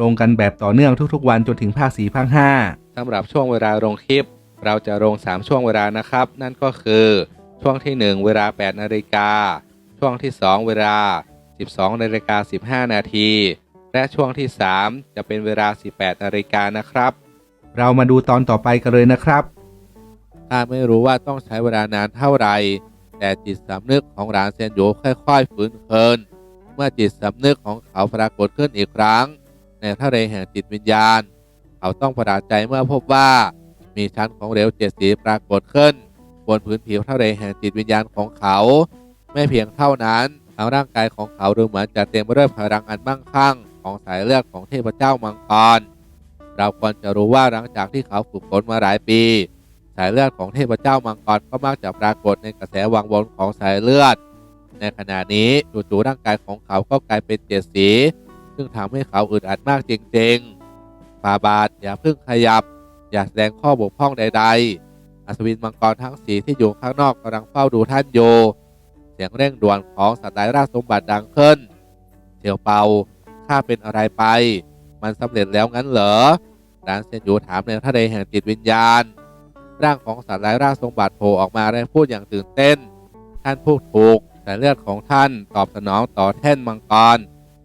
ลงกันแบบต่อเนื่องทุกๆ วันจนถึงภาค4ภาค5สำหรับช่วงเวลาลงคลิป เราจะลง 3 ช่วงเวลานะครับ นั่นก็คือช่วงที่ 1 เวลา 8 นาฬิกา ช่วงที่ 2 เวลา 12 นาฬิกา 15 นาที และช่วงที่ 3 จะเป็นเวลา 18 นาฬิกานะครับ เรามาดูตอนต่อไปกันเลยนะครับถ้าไม่รู้ว่าต้องใช้เวลานานเท่าไหร่แต่จิตสำนึกของหลานเซียนโยค่อยๆ ฟื้นคืนเมื่อจิตสำนึกของเขาปรากฏขึ้นอีกครั้ง ในทะเลแห่งจิตวิญญาณ เขาต้องประหลาดใจเมื่อพบว่ามีชั้นของเหลวเจ็ดสีปรากฏขึ้น บนพื้นผิวทะเลแห่งจิตวิญญาณของเขา ไม่เพียงเท่านั้นทั้งร่างกายของเขาดูเหมือนจะเต็มไปด้วยพลังอันมั่งคั่ง ของสายเลือดของเทพเจ้ามังกรเราควรจะรู้ว่าหลังจากที่เขาฝึกฝนมาหลายปี สายเลือดของเทพเจ้ามังกรก็มักจะปรากฏในกระแสวังวนของสายเลือด ในขณะนี้จู่ๆร่างกายของเขาก็กลายเป็นเจ็ดสี ซึ่งทำให้เขาอึดอัดมากจริงๆฟาบาทอย่าเพิ่งขยับ อย่าแสดงข้อบกพร่องใด ๆ อัศวินมังกรทั้งสีที่อยู่ข้างนอกกำลังเฝ้าดูท่านโย เสียงเร่งด่วนของสัตว์ร้ายราชสมบัติดังขึ้นเสี่ยวเปาข้าเป็นอะไรไป มันสำเร็จแล้วงั้นเหรอดานเซียนยูถามในทะเลแห่งจิตวิญญาณ ร่างของสัตว์ร้ายราชสมบัติโผล่ออกมาและพูดอย่างตื่นเต้น ท่านพูดถูกสายเลือดของท่านตอบสนองต่อแท่นมังกร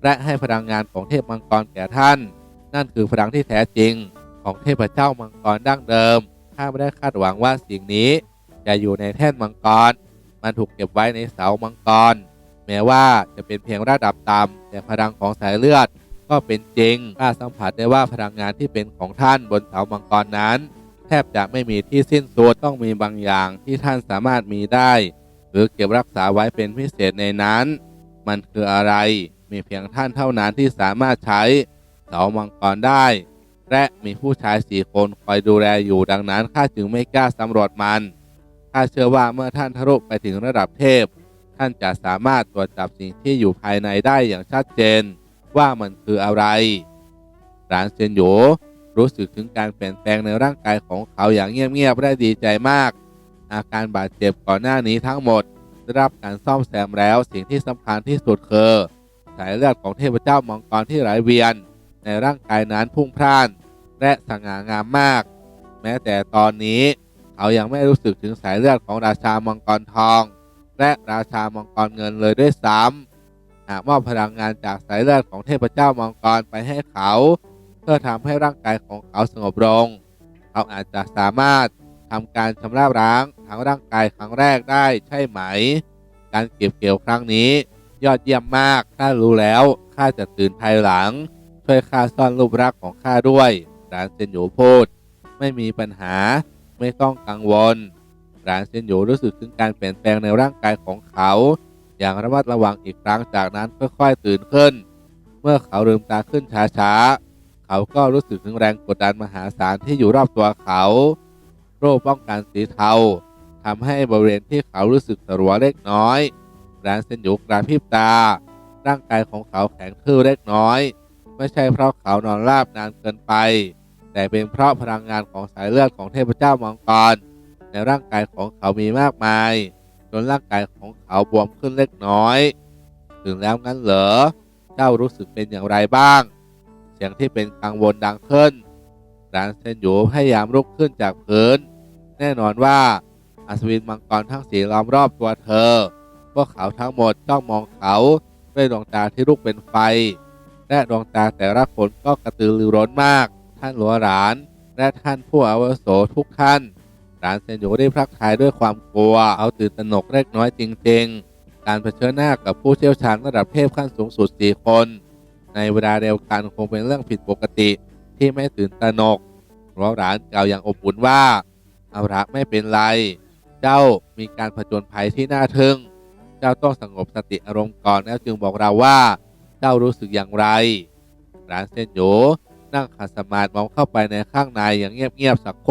และให้พลังงานของเทพมังกรแก่ท่าน นั่นคือพลังที่แท้จริงของเทพเจ้ามังกรดั้งเดิมข้าไม่ได้คาดหวังว่าสิ่งนี้จะอยู่ในแท่นมังกร มันถูกเก็บไว้ในเสามังกร แม้ว่าจะเป็นเพียงระดับต่ำแต่พลังของสายเลือดก็เป็นจริงข้าสัมผัสได้ว่าพลังงานที่เป็นของท่านบนเสามังกรนั้น แทบจะไม่มีที่สิ้นสุดต้องมีบางอย่างที่ท่านสามารถมีได้ หรือเก็บรักษาไว้เป็นพิเศษในนั้น มันคืออะไรมีเพียงท่านเท่านั้นที่สามารถใช้เสามังกรได้ และมีผู้ชายสี่คนคอยดูแลอยู่ดังนั้นข้าจึงไม่กล้าสำรวจมันข้าเชื่อว่าเมื่อท่านทะลุไปถึงระดับเทพ ท่านจะสามารถตรวจจับสิ่งที่อยู่ภายในได้อย่างชัดเจน ว่ามันคืออะไรหลานเซียนโยรู้สึกถึงการเปลี่ยนแปลงในร่างกายของเขาอย่างเงียบๆและดีใจมาก อาการบาดเจ็บก่อนหน้านี้ทั้งหมด ได้รับการซ่อมแซมแล้วสิ่งที่สำคัญที่สุดคือ สายเลือดของเทพเจ้ามังกรที่ไหลเวียน ในร่างกายนั้นพุ่งพล่าน และสง่างามมาก แม้แต่ตอนนี้เขายังไม่รู้สึกถึงสายเลือดของราชามังกรทอง และราชามังกรเงินเลยด้วยซ้ำหากมอบพลังงานจากสายเลือดของเทพเจ้ามังกรไปให้เขา เพื่อทำให้ร่างกายของเขาสงบลงเขาอาจจะสามารถทำการชำระล้างทั้งร่างกายครั้งแรกได้ใช่ไหม การเก็บเกี่ยวครั้งนี้ ยอดเยี่ยมมากถ้ารู้แล้วข้าจะตื่นภายหลัง ช่วยข้าซ่อนรูปรักษณ์ของข้าด้วยหลานเซนโยพูดไม่มีปัญหาไม่ต้องกังวลหลานเซนโยรู้สึกถึงการเปลี่ยนแปลงในร่างกายของเขา อย่างระมัดระวังอีกครั้งจากนั้นค่อยๆตื่นขึ้น เมื่อเขาลืมตาขึ้นช้าๆเขาก็รู้สึกถึงแรงกดดันมหาศาลที่อยู่รอบตัวเขา โรคป้องกันสีเทาทำให้บริเวณที่เขารู้สึกสรัวเล็กน้อย หลานเซนโยกระพริบตา ร่างกายของเขาแข็งทื่อเล็กน้อย ไม่ใช่เพราะเขานอนราบนานเกินไป แต่เป็นเพราะพลังงานของสายเลือดของเทพเจ้ามังกรในร่างกายของเขามีมากมาย จนร่างกายของเขาบวมขึ้นเล็กน้อย ถึงแล้วงั้นเหรอเจ้ารู้สึกเป็นอย่างไรบ้าง เสียงที่เป็นกังวลดังขึ้นร้านเซนโยพยายามลุกขึ้นจากพื้น แน่นอนว่าอัศวินมังกรทั้งสีล้อมรอบตัวเธอ พวกเขาทั้งหมดจ้องมองเขาด้วยดวงตาที่ลุกเป็นไฟ และดวงตาแต่ละคนก็กระตือรือร้นมาก ท่านหลวงหลาน และท่านผู้อาวุโสทุกท่าน หลานเซนโยได้พลักทายด้วยความกลัว เอาตื่นตระหนกเล็กน้อยจริง ๆ การเผชิญหน้ากับผู้เชี่ยวชาญระดับเทพขั้นสูงสุดสี่คน ในเวลาเดียวกันคงเป็นเรื่องผิดปกติที่ไม่ตื่นตระหนกหลวงหลานกล่าวอย่างอบอุ่นว่าเอาละไม่เป็นไร เจ้ามีการผจญภัยที่น่าทึ่ง จ้าต้องสงบสติอารมณ์ก่อนแล้วจึงบอกเราว่า เจ้ารู้สึกอย่างไรร้านเซนโยนั่งขัดสมาธิมองเข้าไปในข้างในอย่างเงียบๆสักโค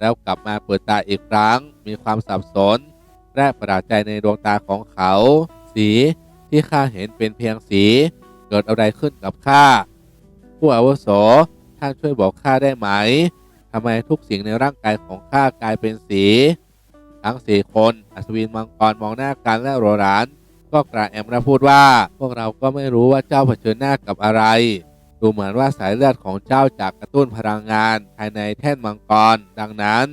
แล้วกลับมาเปิดตาอีกครั้ง มีความสับสน และประหลาดใจในดวงตาของเขา สีที่ข้าเห็นเป็นเพียงสี เกิดอะไรขึ้นกับข้าผู้อาวุโสท่านช่วยบอกข้าได้ไหมทำไมทุกสิ่งในร่างกายของข้ากลายเป็นสี ทั้งสี่คนอัศวินมังกรมองหน้ากันและโรราน ก็กระแอมและพูดว่า พวกเราก็ไม่รู้ว่าเจ้าเผชิญหน้ากับอะไร ดูเหมือนว่าสายเลือดของเจ้าจากกระตุ้นพลังงาน ภายในแท่นมังกร ดังนั้น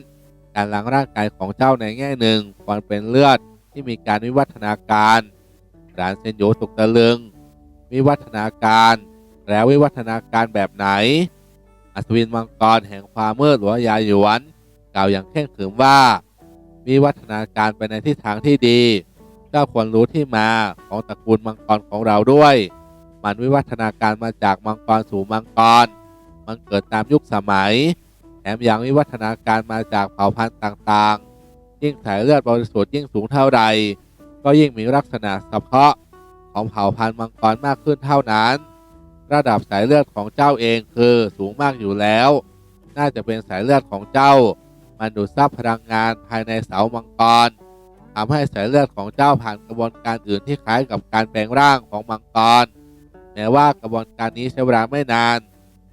การล้างร่างกายของเจ้าในแง่หนึ่งควรเป็นเลือดที่มีการวิวัฒนาการรานเซนโยตกตะลึง วิวัฒนาการ แล้ววิวัฒนาการแบบไหน อัศวินมังกรแห่งความมืดหรือยาหยวน กล่าวอย่างเข่งขรึมว่า วิวัฒนาการไปในทิศทางที่ดี เจ้าควรรู้ที่มาของตระกูลมังกรของเราด้วย มันวิวัฒนาการมาจากมังกรสู่มังกร มันเกิดตามยุคสมัย แถมยังวิวัฒนาการมาจากเผ่าพันธุ์ต่างๆ ยิ่งสายเลือดบริสุทธิ์ยิ่งสูงเท่าใด ก็ยิ่งมีลักษณะเฉพาะของเผ่าพันธุ์มังกรมากขึ้นเท่านั้น ระดับสายเลือดของเจ้าเองคือสูงมากอยู่แล้ว น่าจะเป็นสายเลือดของเจ้า มันดูดซับพลังงานภายในเสามังกรทำให้สายเลือดของเจ้าผ่านกระบวนการอื่นที่คล้ายกับการแปลงร่างของมังกรแม้ว่ากระบวนการนี้ใช้เวลาไม่นาน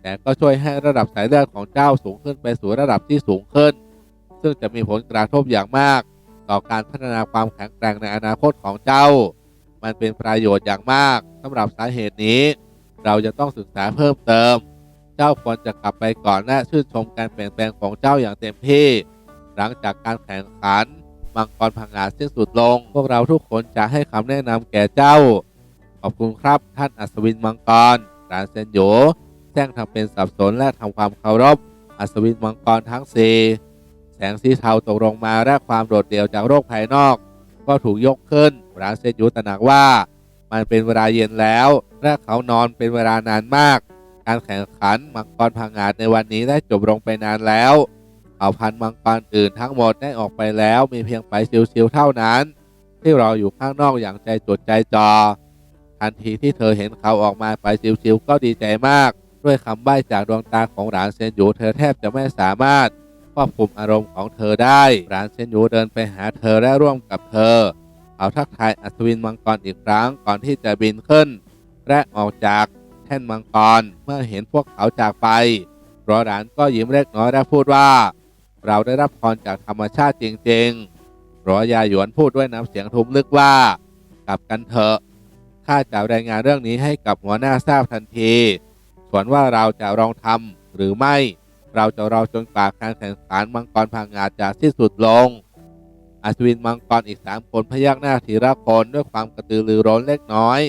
แต่ก็ช่วยให้ระดับสายเลือดของเจ้าสูงขึ้นไปสู่ระดับที่สูงขึ้น ซึ่งจะมีผลกระทบอย่างมาก ต่อการพัฒนาความแข็งแกร่งในอนาคตของเจ้า มันเป็นประโยชน์อย่างมากสำหรับสาเหตุนี้ เราจะต้องศึกษาเพิ่มเติม เจ้าควรจะกลับไปก่อนและชื่นชมการเปลี่ยนแปลงของเจ้าอย่างเต็มที่ หลังจากการแข่งขัน มังกรพังงาสิ้นสุดลง พวกเราทุกคนจะให้คำแนะนำแก่เจ้า ขอบคุณครับท่านอัศวินมังกรรานเซนโยแจ้งทำเป็นสับสนและทำความเคารพ อัศวินมังกรทั้งสี่แสงสีเทาตกลงมาและความโดดเดี่ยวจากโลกภายนอก ก็ถูกยกขึ้นรานเซนโยตระหนักว่า มันเป็นเวลาเย็นแล้ว และเขานอนเป็นเวลานานมาก การแข่งขันมังกรพังงาดในวันนี้ได้จบลงไปนานแล้วเผ่าพันธุ์มังกรอื่นทั้งหมดได้ออกไปแล้วมีเพียงไปชิวๆเท่านั้น ที่รออยู่ข้างนอกอย่างใจจดใจจอทันทีที่เธอเห็นเขาออกมาไปชิวๆก็ดีใจมาก ด้วยคำใบ้จากดวงตาของหลานเซนยูเธอแทบจะไม่สามารถควบคุมอารมณ์ของเธอได้หลานเซนยูเดินไปหาเธอและร่วมกับเธอเขาทักทายอัศวินมังกรอีกครั้งก่อนที่จะบินขึ้น และออกจาก แท่นมังกรเมื่อเห็นพวกเขาจากไปรอหลานก็ยิ้มเล็กน้อยและพูดว่า เราได้รับพรจากธรรมชาติจริงๆรอยาหยวนพูดด้วยน้ำเสียงทุ้มลึกว่า กลับกันเถอะข้าจะรายงานเรื่องนี้ให้กับหัวหน้าทราบทันที ส่วนว่าเราจะลองทำหรือไม่ เราจะรอจนกว่าการแข่งขันมังกรพังงาจะสิ้นสุดลงอัศวินมังกรอีกสามคนพยักหน้าทีละคนด้วยความกระตือรือร้นเล็กน้อย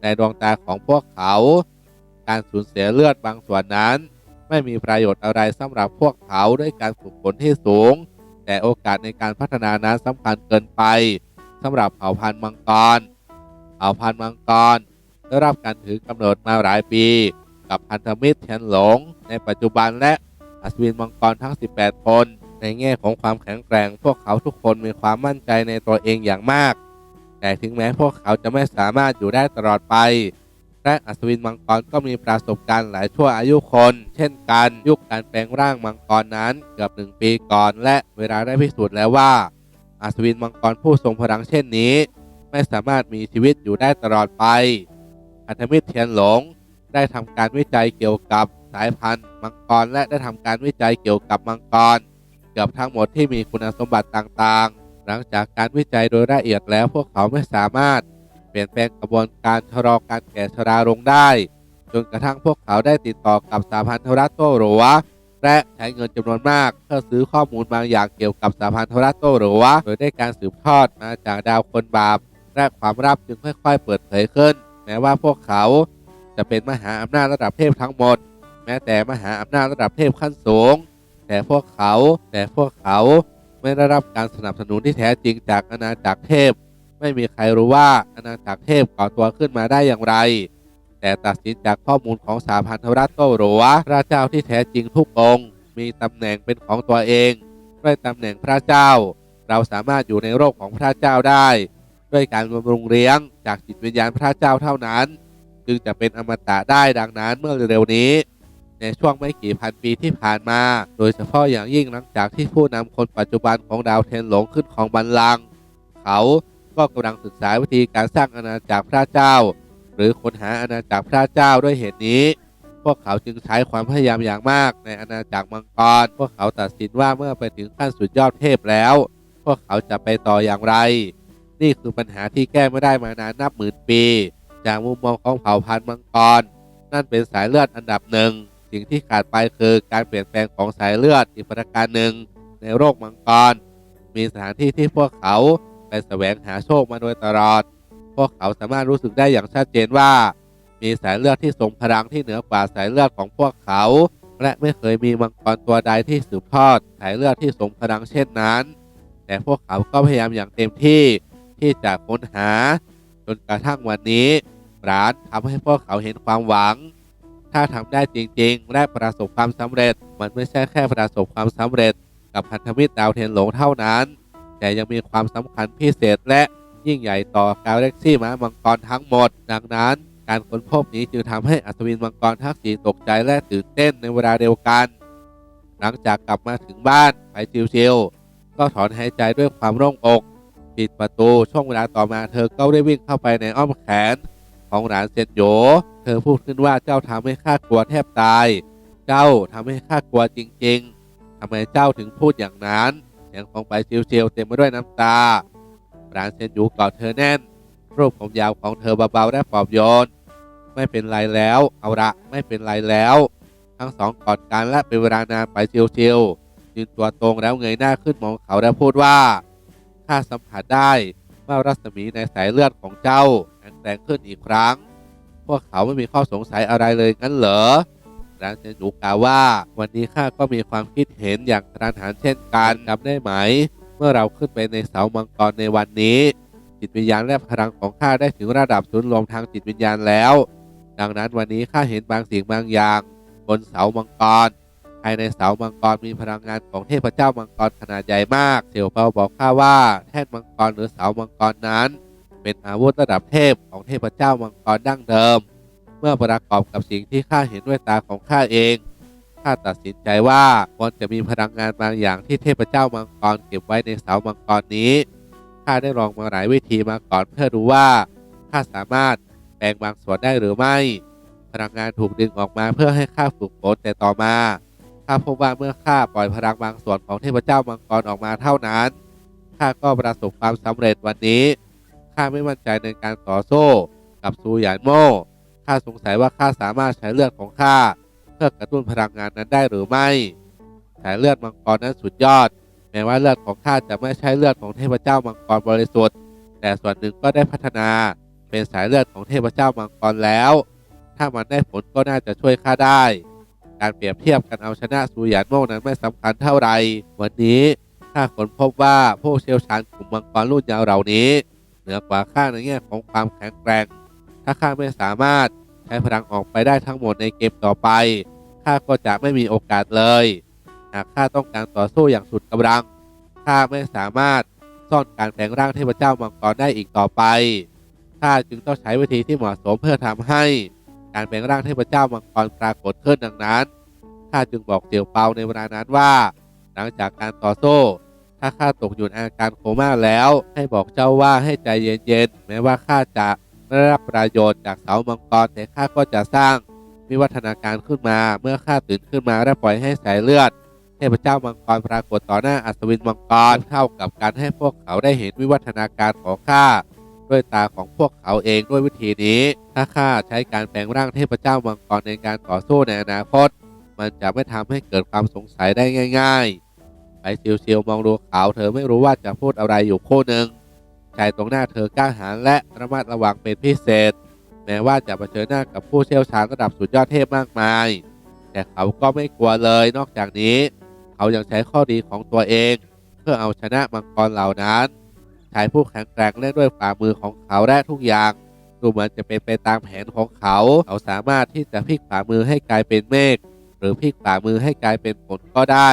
ในดวงตาของพวกเขา การสูญเสียเลือดบางส่วนนั้น ไม่มีประโยชน์อะไรสำหรับพวกเขาด้วยการฝึกฝนที่สูง แต่โอกาสในการพัฒนานั้นสำคัญเกินไปสำหรับเผ่าพันธุ์มังกร เผ่าพันธุ์มังกรได้รับการถือกำเนิดมาหลายปี กับพันธมิตรเทียนหลง ในปัจจุบันและอัศวินมังกรทั้ง 18 คน ในแง่ของความแข็งแกร่ง พวกเขาทุกคนมีความมั่นใจในตัวเองอย่างมาก แต่ถึงแม้พวกเขาจะไม่สามารถอยู่ได้ตลอดไป และอัศวินมังกรก็มีประสบการณ์หลายชั่วอายุคน เช่นกันยุคการแปลงร่างมังกรนั้นเกือบหนึ่งปีก่อน และเวลาได้พิสูจน์แล้วว่า อัศวินมังกรผู้ทรงพลังเช่นนี้ ไม่สามารถมีชีวิตอยู่ได้ตลอดไปพัธมิตรเทียนหลง ได้ทำการวิจัยเกี่ยวกับสายพันธุ์ มังกรและได้ทำการวิจัยเกี่ยวกับมังกรเกือบทั้งหมดที่มีคุณสมบัติต่างๆ หลังจากการวิจัยโดยละเอียดแล้วพวกเขาไม่สามารถ ลี่ยนแปลงกระบวนการชะลอการแก่ชราลงได้ จนกระทั่งพวกเขาได้ติดต่อกับสาพันธรัฐโตหรัวและใช้เงินจำนวนมากเพื่อซื้อข้อมูลบางอย่างเกี่ยวกับสาพันธรัฐโตหรัวโดยได้การสืบทอดมาจากดาวคนบาปและความลับจึงค่อยๆ เปิดเผยขึ้น แม้ว่าพวกเขาจะเป็นมหาอำนาจระดับเทพทั้งหมด แม้แต่มหาอำนาจระดับเทพขั้นสูง แต่พวกเขาแต่พวกเขาไม่ได้รับการสนับสนุนที่แท้จริงจากอาณาจักรเทพ ไม่มีใครรู้ว่าอาณาจักรเทพก่อตัวขึ้นมาได้อย่างไร แต่ตัดสินจากข้อมูลของสาพันธรัฐโตหรัวพระเจ้าที่แท้จริงทุกองค์มีตำแหน่งเป็นของตัวเองด้วยตำแหน่งพระเจ้า เราสามารถอยู่ในโลกของพระเจ้าได้ ด้วยการบำรุงเลี้ยงจากจิตวิญญาณพระเจ้าเท่านั้น จึงจะเป็นอมตะได้ดังนั้นเมื่อเร็วๆนี้ ในช่วงไม่กี่พันปีที่ผ่านมา โดยเฉพาะอย่างยิ่งหลังจากที่ผู้นำคนปัจจุบันของดาวเทนหลงขึ้นของบัลลังก์เขา ก็กำลังศึกษาวิธีการสร้างอาณาจักรพระเจ้า หรือค้นหาอาณาจักรพระเจ้าด้วยเหตุนี้ พวกเขาจึงใช้ความพยายามอย่างมากในอาณาจักรมังกร พวกเขาตัดสินว่าเมื่อไปถึงขั้นสุดยอดเทพแล้ว พวกเขาจะไปต่ออย่างไร นี่คือปัญหาที่แก้ไม่ได้มานานนับหมื่นปี จากมุมมองของเผ่าพันธุ์มังกร นั่นเป็นสายเลือดอันดับหนึ่งสิ่งที่ขาดไปคือการเปลี่ยนแปลงของสายเลือดอีกประการหนึ่งในโลกมังกร มีสถานที่ที่พวกเขา ไปแสวงหาโชคมาโดยตลอด พวกเขาสามารถรู้สึกได้อย่างชัดเจนว่า มีสายเลือดที่ทรงพลังที่เหนือกว่าสายเลือดของพวกเขา และไม่เคยมีมังกรตัวใดที่สืบทอดสายเลือดที่ทรงพลังเช่นนั้น แต่พวกเขาก็พยายามอย่างเต็มที่ที่จะค้นหา จนกระทั่งวันนี้ร้านทำให้พวกเขาเห็นความหวัง ถ้าทำได้จริง ๆ และประสบความสำเร็จ มันไม่ใช่แค่ประสบความสำเร็จ กับพันธมิตรดาวเทนหลงเท่านั้น แต่ยังมีความสำคัญพิเศษและยิ่งใหญ่ต่อกาแล็กซี่ม้ามังกรทั้งหมด ดังนั้นการค้นพบนี้จึงทำให้อัศวินมังกรทั้งสีตกใจและตื่นเต้นในเวลาเดียวกัน หลังจากกลับมาถึงบ้านไปชิวๆก็ถอนหายใจด้วยความโล่งอก ปิดประตูช่วงเวลาต่อมาเธอก็ได้วิ่งเข้าไปในอ้อมแขน ของหลานเซนโยเธอพูดขึ้นว่าเจ้าทำให้ข้ากลัวแทบตาย เจ้าทำให้ข้ากลัวจริง ๆทำไมเจ้าถึงพูดอย่างนั้น สียงของไปเชียวๆเต็มไปด้วยน้ำตาหลานเซนโยกอดเธอแน่น รูปผมยาวของเธอเบาๆและปลอบโยน ไม่เป็นไรแล้ว เอาละไม่เป็นไรแล้ว ทั้งสองกอดกันและเป็นเวลานานไปเชียวๆยืนตัวตรงแล้วเงยหน้าขึ้นมองเขาและพูดว่าข้าสัมผัสได้ว่ารัศมีในสายเลือดของเจ้าแข็งแรงขึ้นอีกครั้ง พวกเขาไม่มีข้อสงสัยอะไรเลยงั้นเหรอ หลานเซนหนูกล่าวว่า วันนี้ข้าก็มีความคิดเห็นอย่างกระหันเช่นกันจำได้ไหม เมื่อเราขึ้นไปในเสามังกรในวันนี้ จิตวิญญาณและพลังของข้าได้ถึงระดับศูนย์รวมทางจิตวิญญาณแล้ว ดังนั้นวันนี้ข้าเห็นบางสิ่งบางอย่าง บนเสามังกรภายในเสามังกรมีพลังงานของเทพเจ้ามังกรขนาดใหญ่มากเสี่ยวเปาบอกข้าว่าแท่นมังกรหรือเสามังกรนั้น เป็นอาวุธระดับเทพของเทพเจ้ามังกรดั้งเดิม เมื่อประกอบกับสิ่งที่ข้าเห็นด้วยตาของข้าเองข้าตัดสินใจว่าควรจะมีพลังงานบางอย่างที่เทพเจ้ามังกรเก็บไว้ในเสามังกรนี้ข้าได้ลองมาหลายวิธีมาก่อนเพื่อรู้ว่าข้าสามารถแปลงบางส่วนได้หรือไม่ พลังงานถูกดึงออกมาเพื่อให้ข้าฝึกฝนแต่ต่อมาข้าพบว่าเมื่อข้าปล่อยพลังบางส่วนของเทพเจ้ามังกรออกมาเท่านั้นข้าก็ประสบความสำเร็จวันนี้ข้าไม่มั่นใจในการต่อสู้กับซูหยานโม ข้าสงสัยว่าข้าสามารถใช้เลือดของข้าเพื่อกระตุ้นพลังงานนั้นได้หรือไม่สายเลือดมังกรนั้นสุดยอด แม้ว่าเลือดของข้าจะไม่ใช่เลือดของเทพเจ้ามังกรบริสุทธิ์ แต่ส่วนหนึ่งก็ได้พัฒนาเป็นสายเลือดของเทพเจ้ามังกรแล้ว ถ้ามันได้ผลก็น่าจะช่วยข้าได้ การเปรียบเทียบกันเอาชนะซูยานโม่นั้นไม่สำคัญเท่าไร วันนี้ข้าค้นพบว่าผู้เชี่ยวชาญกลุ่มมังกรรุ่นยาวเหล่านี้ เหนือกว่าข้าในแง่ของความแข็งแกร่ง ถ้าข้าไม่สามารถใช้พลังออกไปได้ทั้งหมดในเกมต่อไป ข้าก็จะไม่มีโอกาสเลย หากข้าต้องการต่อสู้อย่างสุดกำลัง ข้าไม่สามารถซ่อนการแปลงร่างเทพเจ้ามังกรได้อีกต่อไป ข้าจึงต้องใช้วิธีที่เหมาะสมเพื่อทำให้ การแปลงร่างเทพเจ้ามังกรปรากฏขึ้นดังนั้น ข้าจึงบอกเสี่ยวเปาในเวลานั้นว่า หลังจากการต่อสู้ ถ้าข้าตกอยู่ในอาการโคม่าแล้ว ให้บอกเจ้าว่าให้ใจเย็นๆ แม้ว่าข้าจะ ได้รับประโยชน์จากเสามังกรแต่ข้าก็จะสร้างวิวัฒนาการขึ้นมา เมื่อข้าตื่นขึ้นมาและปล่อยให้สายเลือด เทพเจ้ามังกรปรากฏต่อหน้าอัศวินมังกรเท่ากับการให้พวกเขาได้เห็นวิวัฒนาการของข้าด้วยตาของพวกเขาเองด้วยวิธีนี้ ถ้าข้าใช้การแปลงร่างเทพเจ้ามังกรในการต่อสู้ในอนาคต มันจะไม่ทำให้เกิดความสงสัยได้ง่าย ๆ ไปเชียวๆมองดูเขาเธอไม่รู้ว่าจะพูดอะไรอยู่คู่หนึ่ง ชายตรงหน้าเธอกล้าหาญและระมัดระวังเป็นพิเศษ แม้ว่าจะเผชิญหน้ากับผู้เชี่ยวชาญระดับสุดยอดเทพมากมาย แต่เขาก็ไม่กลัวเลยนอกจากนี้ เขายังใช้ข้อดีของตัวเอง เพื่อเอาชนะมังกรเหล่านั้นชายผู้แข็งแกร่งเล่นด้วยฝ่ามือของเขาและทุกอย่างดูเหมือนจะเป็นไปตามแผนของเขา เขาสามารถที่จะพลิกฝ่ามือให้กลายเป็นเมฆหรือพลิกฝ่ามือให้กลายเป็นฝนก็ได้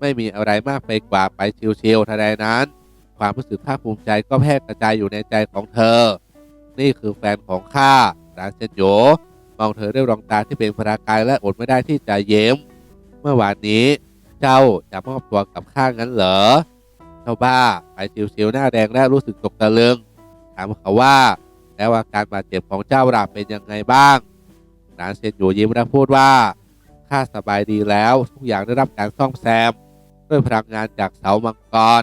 ไม่มีอะไรมากไปกว่าไปชิวๆทันใดนั้น ความรู้สึกภาคภูมิใจก็แพร่กระจายอยู่ในใจของเธอ นี่คือแฟนของข้าหลาเซนโยมองเธอด้วยดวงตาที่เป็นประกายและอดไม่ได้ที่จะเย้ม เมื่อวานนี้เจ้าจะมอบตัวกับข้างั้นเหรอเจ้าบ้าไปชิวๆหน้าแดงและรู้สึกตกตะลึงถามเขาว่า แล้วอาการบาดเจ็บของเจ้าล่ะเป็นยังไงบ้างหลานเซนโยยิ้มและพูดว่าข้าสบายดีแล้ว ทุกอย่างได้รับการซ่อมแซม ด้วยพลังงานจากเสามังกร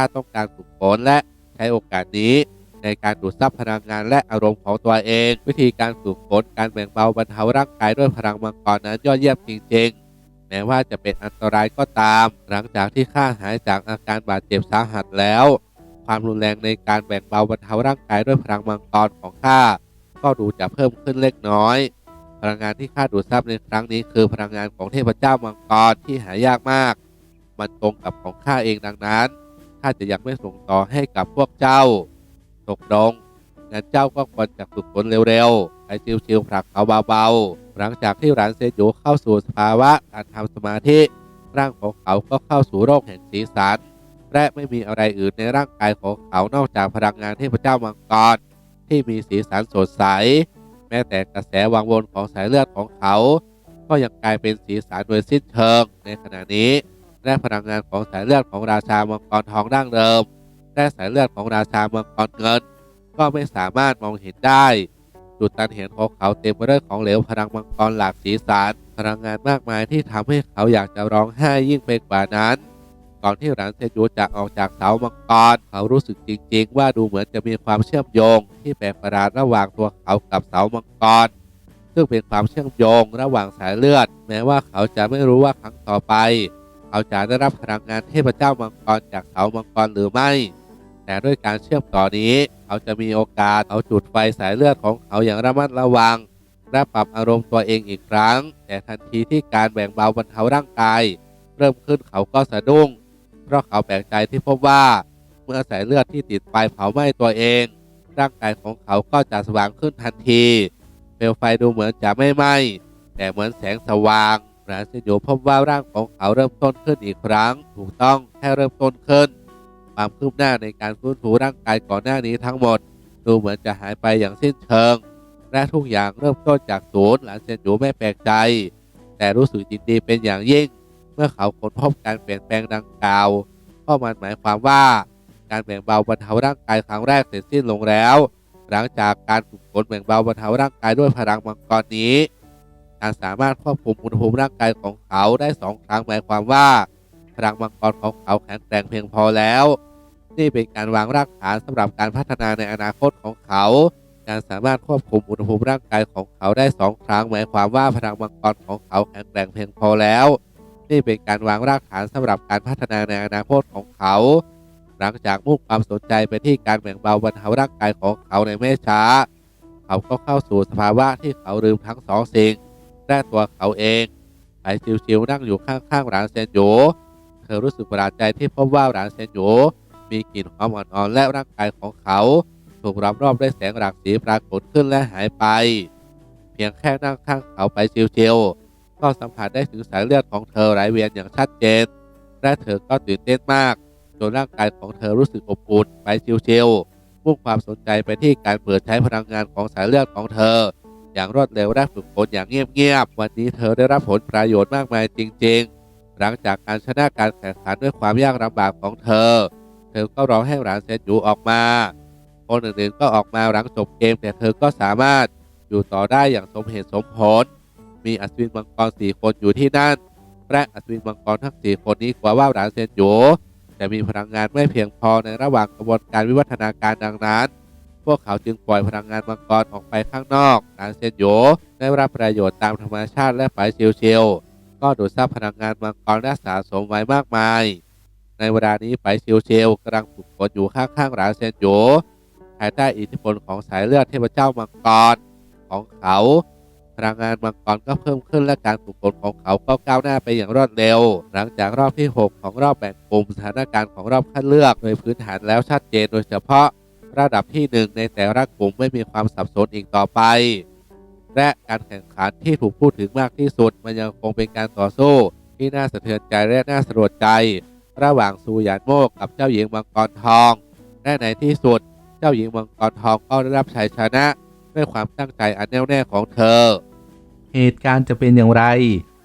าต้องการฝึกฝนและใช้โอกาสนี้ ในการดูดซับพลังงานและอารมณ์ของตัวเอง วิธีการฝึกฝนการแบ่งเบาบรรเทาร่างกายด้วยพลังมังกรนั้นยอดเยี่ยมจริงๆแม้ว่าจะเป็นอันตรายก็ตาม หลังจากที่ข้าหายจากอาการบาดเจ็บสาหัสแล้ว ความรุนแรงในการแบ่งเบาบรรเทาร่างกายด้วยพลังมังกรของข้าก็ดูจะเพิ่มขึ้นเล็กน้อยพลังงานที่ข้าดูดซับในครั้งนี้คือพลังงานของเทพเจ้ามังกรที่หายากมาก มันตรงกับของข้าเองดังนั้น ข้าจะยังไม่ส่งต่อให้กับพวกเจ้าตกลงงั้นเจ้าก็ควรจะฝึกฝนเร็วๆไปชิวๆผลักเขาเบาๆ หลังจากที่หลานเซจูเข้าสู่สภาวะการทำสมาธิ ร่างของเขาก็เข้าสู่โรคแห่งสีสันและไม่มีอะไรอื่นในร่างกายของเขานอกจากพลังงานเทพเจ้ามังกรที่มีสีสันสดใส แม้แต่กระแสวังวนของสายเลือดของเขา ก็ยังกลายเป็นสีสันโดยสิ้นเชิงในขณะนี้ และพลังงานของสายเลือดของราชามังกรทองดั้งเดิม และสายเลือดของราชามังกรเงิน ก็ไม่สามารถมองเห็นได้จุดตันเห็นของเขาเต็มไปด้วยของเหลวพลังมังกรหลากสีสันพลังงานมากมายที่ทำให้เขาอยากจะร้องไห้ยิ่งไปกว่านั้น ก่อนที่หลานเซจูจะออกจากเสามังกรเขารู้สึกจริง ๆ ว่าดูเหมือนจะมีความเชื่อมโยง ที่แปลกประหลาดระหว่างตัวเขากับเสามังกรซึ่งเป็นความเชื่อมโยงระหว่างสายเลือด แม้ว่าเขาจะไม่รู้ว่าครั้งต่อไป เขาจะได้รับพลังงานเทพเจ้ามังกรจากเสามังกรหรือไม่ แต่ด้วยการเชื่อมต่อนี้ เขาจะมีโอกาสเอาจุดไฟสายเลือดของเขาอย่างระมัดระวัง และปรับอารมณ์ตัวเองอีกครั้ง แต่ทันทีที่การแบ่งเบาบรรเทาร่างกาย เริ่มขึ้นเขาก็สะดุ้ง เพราะเขาแปลกใจที่พบว่า เมื่อสายเลือดที่ติดไฟเผาไหม้ตัวเอง ร่างกายของเขาก็จะสว่างขึ้นทันทีเปลวไฟดูเหมือนจะไม่ไหม้แต่เหมือนแสงสว่าง หลานเซนโยพบว่าร่างของเขาเริ่มต้นขึ้นอีกครั้ง ถูกต้องแค่เริ่มต้นขึ้น ความคืบหน้าในการฟื้นฟูร่างกายก่อนหน้านี้ทั้งหมด ดูเหมือนจะหายไปอย่างสิ้นเชิง และทุกอย่างเริ่มต้นจากศูนย์หลานเซนโยไม่แปลกใจ แต่รู้สึกยินดีเป็นอย่างยิ่ง เมื่อเขาค้นพบการเปลี่ยนแปลงดังกล่าวเพราะมันหมายความว่า การแบ่งเบาบรรเทาร่างกายครั้งแรกเสร็จสิ้นลงแล้ว หลังจากการฝึกฝนแบ่งเบาบรรเทาร่างกายด้วยพลังมังกรนี้ การสามารถควบคุมอุณหภูมิร่างกายของเขาได้สองครั้งหมายความว่าพลังมังกรของเขาแข็งแกร่งเพียงพอแล้ว นี่เป็นการวางรากฐานสำหรับการพัฒนาในอนาคตของเขา การสามารถควบคุมอุณหภูมิร่างกายของเขาได้สองครั้งหมายความว่าพลังมังกรของเขาแข็งแกร่งเพียงพอแล้ว นี่เป็นการวางรากฐานสำหรับการพัฒนาในอนาคตของเขา หลังจากมุ่งความสนใจไปที่การแบ่งเบาบรรเทาร่างกายของเขาในไม่ช้า เขาก็เข้าสู่สภาวะที่เขาลืมทั้งสองสิ่ง และตัวเขาเองไปชิวๆนั่งอยู่ข้างๆหลานเซนโยเธอรู้สึกประหลาดใจที่พบว่าหลานเซนโยมีกลิ่นหอมอ่อนๆและร่างกายของเขา ถูกรอบรอบด้วยแสงหลากสีปรากฏขึ้นและหายไป เพียงแค่นั่งข้างเขาไปชิวๆก็สัมผัสได้ถึงสายเลือดของเธอไหลเวียนอย่างชัดเจน และเธอก็ตื่นเต้นมากจนร่างกายของเธอรู้สึกอบอุ่นไปชิวๆมุ่งความสนใจไปที่การเปิดใช้พลังงานของสายเลือดของเธอ อย่างรวดเร็วและฝึกฝนอย่างเงียบๆวันนี้เธอได้รับผลประโยชน์มากมายจริง ๆ หลังจากการชนะการแข่งขันด้วยความยากลำบากของเธอ เธอก็ร้องให้หลานเซนยูออกมา คนอื่นๆก็ออกมาหลังจบเกม แต่เธอก็สามารถอยู่ต่อได้อย่างสมเหตุสมผล มีอัศวินมังกรสี่คนอยู่ที่นั่นและอัศวินมังกรทั้งสี่คนนี้กลัวว่าหลานเซนยูจะมีพลังงานไม่เพียงพอในระหว่างกระบวนการวิวัฒนาการดังนั้น พวกเขาจึงปล่อยพลังงานมังกรออกไปข้างนอกหลานเซนโยได้รับประโยชน์ตามธรรมชาติและไปชิวๆก็ดูดซับพลังงานมังกรและสะสมไว้มากมาย ในเวลานี้ไปชิวๆกำลังฝึกฝนอยู่ข้างๆหลานเซนโยภายใต้อิทธิพลของสายเลือดเทพเจ้ามังกรของเขา พลังงานมังกรก็เพิ่มขึ้นและการฝึกฝนของเขาก็ก้าวหน้าไปอย่างรวดเร็ว หลังจากรอบที่ 6 ของรอบแบ่งกลุ่มสถานการณ์ของรอบคัดเลือกโดยพื้นฐานแล้วชัดเจนโดยเฉพาะ ระดับที่หนึ่งในแต่ละกลุ่มไม่มีความสับสนอีกต่อไป และการแข่งขันที่ถูกพูดถึงมากที่สุด มันยังคงเป็นการต่อสู้ที่น่าสะเทือนใจและน่าสลดใจ ระหว่างซูหยานโมกกับเจ้าหญิงมังกรทอง และในที่สุด เจ้าหญิงมังกรทองก็ได้รับชัยชนะ ด้วยความตั้งใจอันแน่วแน่ของเธอ เหตุการณ์จะเป็นอย่างไร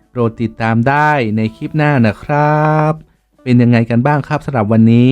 โปรดติดตามได้ในคลิปหน้านะครับ เป็นยังไงกันบ้างครับสำหรับวันนี้